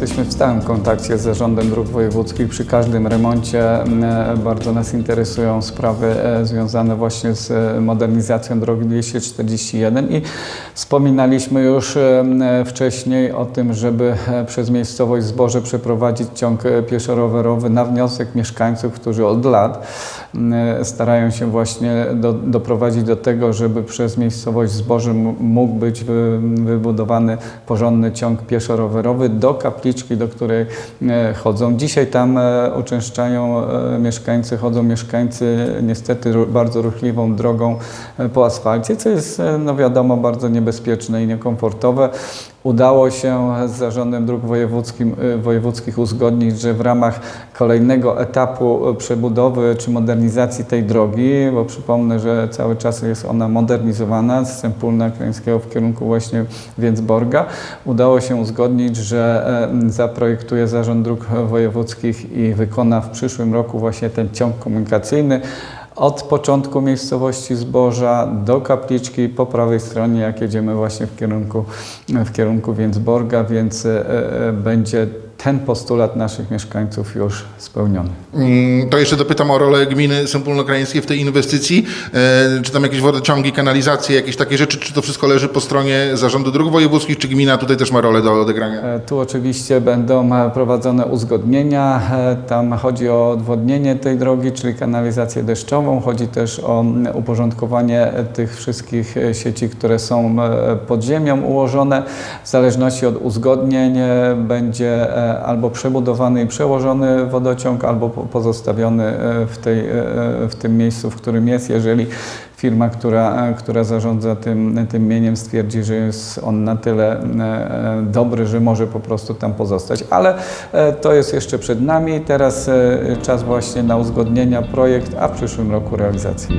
jesteśmy w stałym kontakcie z Zarządem Dróg Wojewódzkich. Przy każdym remoncie e, bardzo nas interesują sprawy e, związane właśnie z e, modernizacją drogi 241 i wspominaliśmy już e, wcześniej o tym, żeby przez miejscowość Zboże przeprowadzić ciąg pieszo-rowerowy na wniosek mieszkańców, którzy od lat starają się właśnie do, doprowadzić do tego, żeby przez miejscowość Zboże mógł być wy, wybudowany porządny ciąg pieszo-rowerowy do kapliczki, do której e, chodzą. Dzisiaj tam e, uczęszczają e, mieszkańcy, chodzą mieszkańcy niestety bardzo ruchliwą drogą po asfalcie, co jest no wiadomo bardzo niebezpieczne i niekomfortowe. Udało się z Zarządem Dróg y, Wojewódzkich uzgodnić, że w ramach kolejnego etapu y, przebudowy czy modernizacji tej drogi, bo przypomnę, że cały czas jest ona modernizowana z Sępólna Krańskiego w kierunku właśnie Więcborga, udało się uzgodnić, że e, zaprojektuje Zarząd Dróg Wojewódzkich i wykona w przyszłym roku właśnie ten ciąg komunikacyjny od początku miejscowości Zboża do kapliczki po prawej stronie, jak jedziemy właśnie w kierunku, w kierunku Więcborga, więc e, e, będzie ten postulat naszych mieszkańców już spełniony. Mm, To jeszcze dopytam o rolę gminy Sępólno-Krajeńskiej w tej inwestycji. E, Czy tam jakieś wodociągi, kanalizacje, jakieś takie rzeczy, czy to wszystko leży po stronie Zarządu Dróg Wojewódzkich, czy gmina tutaj też ma rolę do odegrania? E, Tu oczywiście będą prowadzone uzgodnienia. E, Tam chodzi o odwodnienie tej drogi, czyli kanalizację deszczową. Chodzi też o uporządkowanie tych wszystkich sieci, które są pod ziemią ułożone. W zależności od uzgodnień będzie albo przebudowany i przełożony wodociąg, albo po- pozostawiony e, w, tej, e, w tym miejscu, w którym jest. Jeżeli firma, która, która zarządza tym, tym mieniem stwierdzi, że jest on na tyle e, e, dobry, że może po prostu tam pozostać. Ale e, to jest jeszcze przed nami. Teraz e, czas właśnie na uzgodnienia projekt, a w przyszłym roku realizacja.